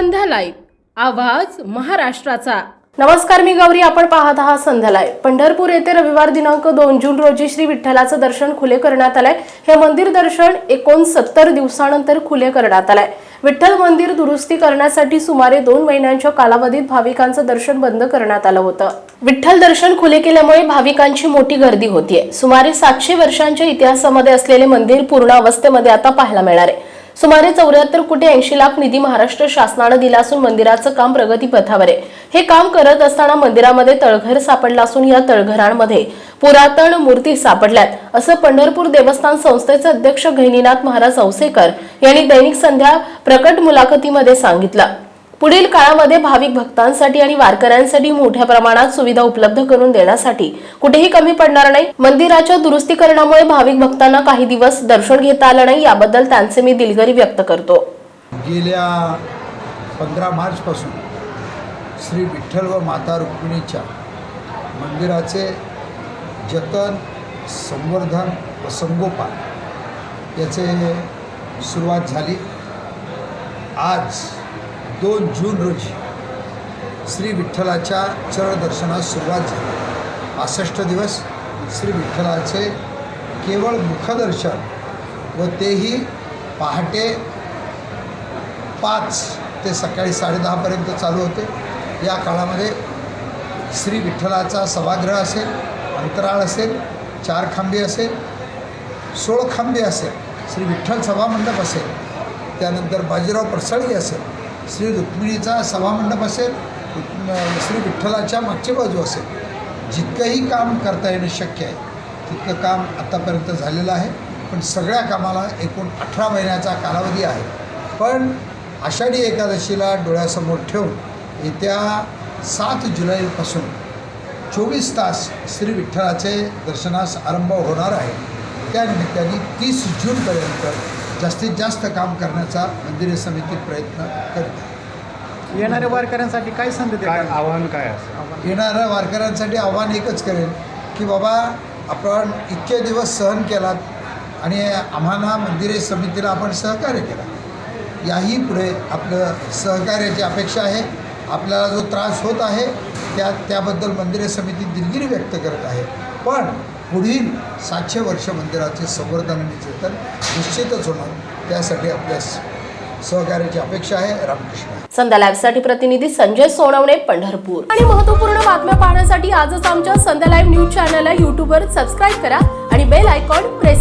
संध्या live. आवाज महाराष्ट्राचा. नमस्कार मी गौरी. आपण पाहत आहात संध्या पंढरपूर येथे रविवार दिनांक दोन जून रोजी श्री विठ्ठलाचं दर्शन खुले करण्यात आलंय. हे मंदिर दर्शन एकोणसत्तर दिवसानंतर खुले करण्यात आलंय. विठ्ठल मंदिर दुरुस्ती करण्यासाठी सुमारे दोन महिन्यांच्या कालावधीत भाविकांचं दर्शन बंद करण्यात आलं होतं. विठ्ठल दर्शन खुले केल्यामुळे भाविकांची मोठी गर्दी होतीये. सुमारे सातशे वर्षांच्या इतिहासामध्ये असलेले मंदिर पूर्ण अवस्थेमध्ये आता पाहायला मिळणार आहे. सुमारे चौऱ्याहत्तर कोटी ऐंशी लाख निधी महाराष्ट्र शासनानं दिला असून मंदिराचं काम प्रगतीपथावर आहे. हे काम करत असताना मंदिरामध्ये तळघर सापडला असून या तळघरांमध्ये पुरातन मूर्ती सापडल्यात. असं पंढरपूर देवस्थान संस्थेचे अध्यक्ष गहिनीनाथ महाराज औसेकर यांनी दैनिक संध्या प्रकट मुलाखतीमध्ये सांगितलं. पुढील काळामध्ये भाविक भक्तांसाठी आणि वारकऱ्यांसाठी मोठ्या प्रमाणात सुविधा उपलब्ध करून देण्यासाठी कुठेही कमी पडणार नाही. मंदिराच्या दुरुस्तीकरणामुळे भाविक भक्तांना काही दिवस दर्शन घेता आलं नाही याबद्दल त्यांचे मी दिलगिरी व्यक्त करतो. गेल्या पंधरा मार्चपासून श्री विठ्ठल व माता रुक्मिणीच्या मंदिराचे जतन संवर्धन व संगोपन याचे सुरुवात झाली. आज दोन जून रोजी श्री विठ्ठलाच्या चरणदर्शनास सुरुवात झाली. पासष्ट दिवस श्री विठ्ठलाचे केवळ मुखदर्शन व तेही पहाटे पाच ते सकाळी साडेदहापर्यंत चालू होते. या काळामध्ये श्री विठ्ठलाचा सभागृह असेल अंतराळ असेल चार खांबे असेल सोळ खांबे असेल श्री विठ्ठल सभामंडप असेल त्यानंतर बाजीराव पडसळी असेल श्री रुक्मिणीचा सभामंडप असेल श्री विठ्ठलाच्या मागची बाजू असेल. जितकंही काम करता येणं शक्य आहे तितकं काम आत्तापर्यंत झालेलं आहे. पण सगळ्या कामाला एकूण अठरा महिन्याचा कालावधी आहे. पण आषाढी एकादशीला डोळ्यासमोर ठेवून येत्या सात जुलैपासून चोवीस तास श्री विठ्ठलाचे दर्शनास आरंभ होणार आहे. त्यानिमित्ताने तीस जूनपर्यंत जास्तीत जास्त काम करण्याचा मंदिर समिती प्रयत्न करीत आहे. येणाऱ्या वारकऱ्यांसाठी काय संधी काय आव्हान काय असं? येणाऱ्या वारकऱ्यांसाठी आव्हान एकच करेन की बाबा आपण इतके दिवस सहन केलात आणि आम्हाला मंदिरे समितीला आपण सहकार्य केला. याही पुढे आपलं सहकार्याची अपेक्षा आहे. आपल्याला जो त्रास होत आहे त्या त्याबद्दल मंदिरे समिती दिलगिरी व्यक्त करत आहे. पण पुढील सातशे वर्ष मंदिराचे संवर्धन आणि जतन निश्चितच होणार. त्यासाठी आपल्या सहकार्याची अपेक्षा आहे. रामकृष्ण. संध्या लाईव्हसाठी प्रतिनिधी संजय सोनवणे पंढरपूर. आणि महत्त्वपूर्ण बातम्या पाहण्यासाठी आजच आमच्या संध्या लाईव्ह न्यूज चॅनलला युट्यूबवर सबस्क्राईब करा आणि बेल आयकॉन प्रेस